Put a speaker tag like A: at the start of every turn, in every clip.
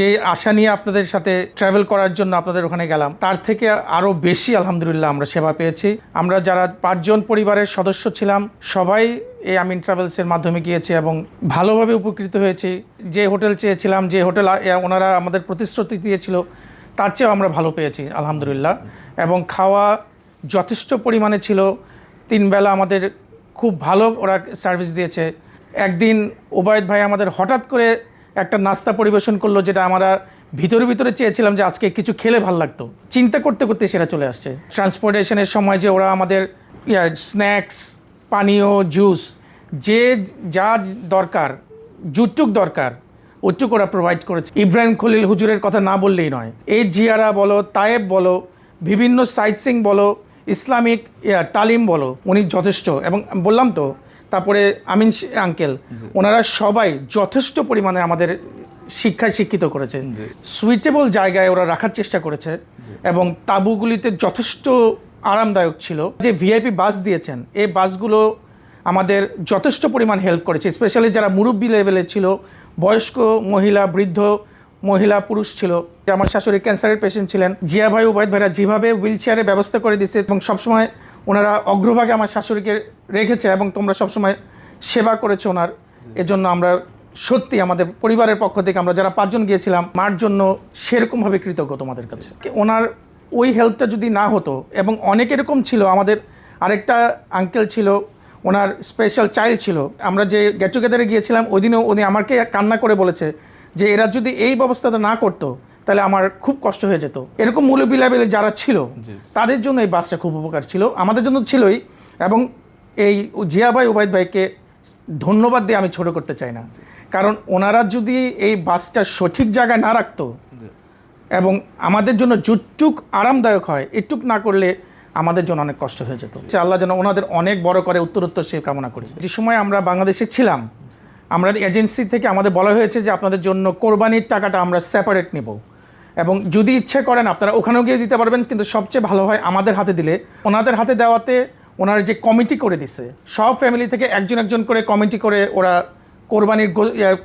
A: যে আশা নিয়ে আপনাদের সাথে ট্রাভেল করার জন্য আপনাদের ওখানে গেলাম, তার থেকে আরও বেশি আলহামদুলিল্লাহ আমরা সেবা পেয়েছি। আমরা যারা পাঁচজন পরিবারের সদস্য ছিলাম, সবাই এই আমিন ট্রাভেলসের মাধ্যমে গিয়েছি এবং ভালোভাবে উপকৃত হয়েছি। যে হোটেল চেয়েছিলাম, যে হোটেল ওনারা আমাদের প্রতিশ্রুতি দিয়েছিল, তার চেয়েও আমরা ভালো পেয়েছি, আলহামদুলিল্লাহ। এবং খাওয়া যথেষ্ট পরিমাণে ছিল। তিন বেলা আমাদের খুব ভালো ওরা সার্ভিস দিয়েছে। একদিন ওবায়দ ভাই আমাদের হঠাৎ করে একটা নাস্তা পরিবেশন করল যেটা আমরা ভিতরে ভিতরে চেয়েছিলাম যে আজকে কিছু খেলে ভালো লাগতো। চিন্তা করতে করতে সেটা চলে আসছে। ট্রান্সপোর্টেশনের সময় যে ওরা আমাদের স্ন্যাক্স পানীয় জুস যে যা দরকার জুটুক দরকার, ওটুক ওরা প্রোভাইড করেছে। ইব্রাহিম খলিল হুজুরের কথা না বললেই নয়। এই জিয়ারা বলো, তায়েব বলো, বিভিন্ন সাইট সিং বলো, ইসলামিক তালিম বলো, উনি যথেষ্ট। এবং বললাম তো তারপরে আমিন আঙ্কেল ওনারা সবাই যথেষ্ট পরিমাণে আমাদের শিক্ষায় শিক্ষিত করেছে সুইটেবল জায়গায় ওরা রাখার চেষ্টা করেছে এবং তাঁবুগুলিতে যথেষ্ট আরামদায়ক ছিল। যে ভিআইপি বাস দিয়েছেন এই বাসগুলো আমাদের যথেষ্ট পরিমাণ হেল্প করেছে স্পেশালি যারা মুরব্বী লেভেলে ছিল বয়স্ক মহিলা বৃদ্ধ মহিলা পুরুষ ছিল। আমার শাশুড়ি ক্যান্সারের পেশেন্ট ছিলেন। জিয়া ভাই উবায়দ ভাইরা যেভাবে হুইল চেয়ারের ব্যবস্থা করে দিয়েছে এবং সবসময় ওনারা অগ্রভাগে আমার শাশুড়িকে রেখেছে এবং তোমরা সবসময় সেবা করেছ ওনার। এজন্য আমরা সত্যি আমাদের পরিবারের পক্ষ থেকে আমরা যারা পাঁচজন গিয়েছিলাম, মার জন্য সেরকমভাবে কৃতজ্ঞ তোমাদের কাছে। ওনার ওই হেল্পটা যদি না হতো এবং অনেক এরকম ছিল, আমাদের আরেকটা আঙ্কেল ছিল, ওনার স্পেশাল চাইল্ড ছিল। আমরা যে গেট টুগেদারে গিয়েছিলাম, ওই দিনও উনি আমাকে কান্না করে বলেছে যে এরা যদি এই ব্যবস্থাটা না করতো তাহলে আমার খুব কষ্ট হয়ে যেত। এরকম মুরব্বী লেভেলে যারা ছিল তাদের জন্য এই বাসটা খুব উপকার ছিল। আমাদের জন্য ছিলই এবং এই জিয়া ভাই উবায়দ ভাইকে ধন্যবাদ দিয়ে আমি ছোট করতে চাই না। কারণ ওনারা যদি এই বাসটা সঠিক জায়গায় না রাখতো এবং আমাদের জন্য যুটটুক আরামদায়ক হয় এটুক না করলে আমাদের জন্য অনেক কষ্ট হয়ে যেত। আল্লাহ যেন ওনাদের অনেক বড় করে উত্তরোত্তর সে কামনা করি। যে সময় আমরা বাংলাদেশে ছিলাম আমরা এজেন্সি থেকে আমাদের বলা হয়েছে যে আপনাদের জন্য কোরবানির টাকাটা আমরা সেপারেট নেব। এবং যদি ইচ্ছে করেন আপনারা ওখানেও গিয়ে দিতে পারবেন, কিন্তু সবচেয়ে ভালো হয় আমাদের হাতে দিলে। ওনাদের হাতে দেওয়াতে ওনারা যে কমিটি করে দিছে, সব ফ্যামিলি থেকে একজন একজন করে কমিটি করে ওরা কোরবানির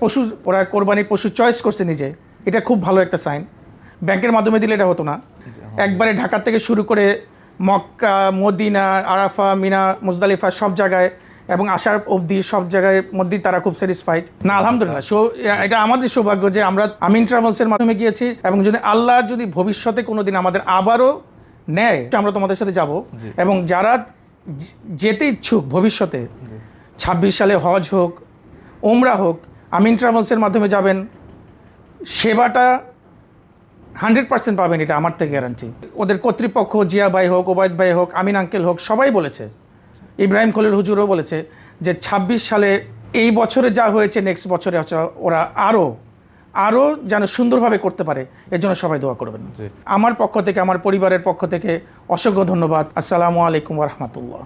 A: পশু, ওরা কোরবানির পশু চয়েস করছে নিজে। এটা খুব ভালো একটা সাইন ব্যাংকের মাধ্যমে দিলে এটা হতো না। একবারে ঢাকা থেকে শুরু করে Mecca, Medina, Arafah, Mina, Muzdalifah সব জায়গায় এবং আসার অবধি সব জায়গায় মধ্যেই তারা খুব স্যাটিসফাইড না আলহামদুলিল্লাহ। সো এটা আমাদের সৌভাগ্য যে আমরা আমিন ট্রাভেলসের মাধ্যমে গিয়েছি এবং যদি আল্লাহ যদি ভবিষ্যতে কোনো দিন আমাদের আবারও নেয় আমরা তোমাদের সাথে যাব। এবং যারা যেতে ইচ্ছুক ভবিষ্যতে ছাব্বিশ সালে হজ হোক ওমরা হোক আমিন ট্রাভেলসের মাধ্যমে যাবেন সেবাটা হান্ড্রেড পার্সেন্ট পাবেন এটা আমার থেকে গ্যারান্টি ওদের কর্তৃপক্ষ জিয়া ভাই হোক ওবায়দ ভাই হোক আমিন আঙ্কেল হোক সবাই বলেছে। ইব্রাহিম খলিল হুজুরও বলেছে যে ২৬ সালে এই বছরে যা হয়েছে নেক্সট বছরে ওরা আরও আরও যেন সুন্দরভাবে করতে পারে এর জন্য সবাই দোয়া করবেন। আমার পক্ষ থেকে আমার পরিবারের পক্ষ থেকে অসংখ্য ধন্যবাদ। আসসালামু আলাইকুম রহমতুল্লাহ।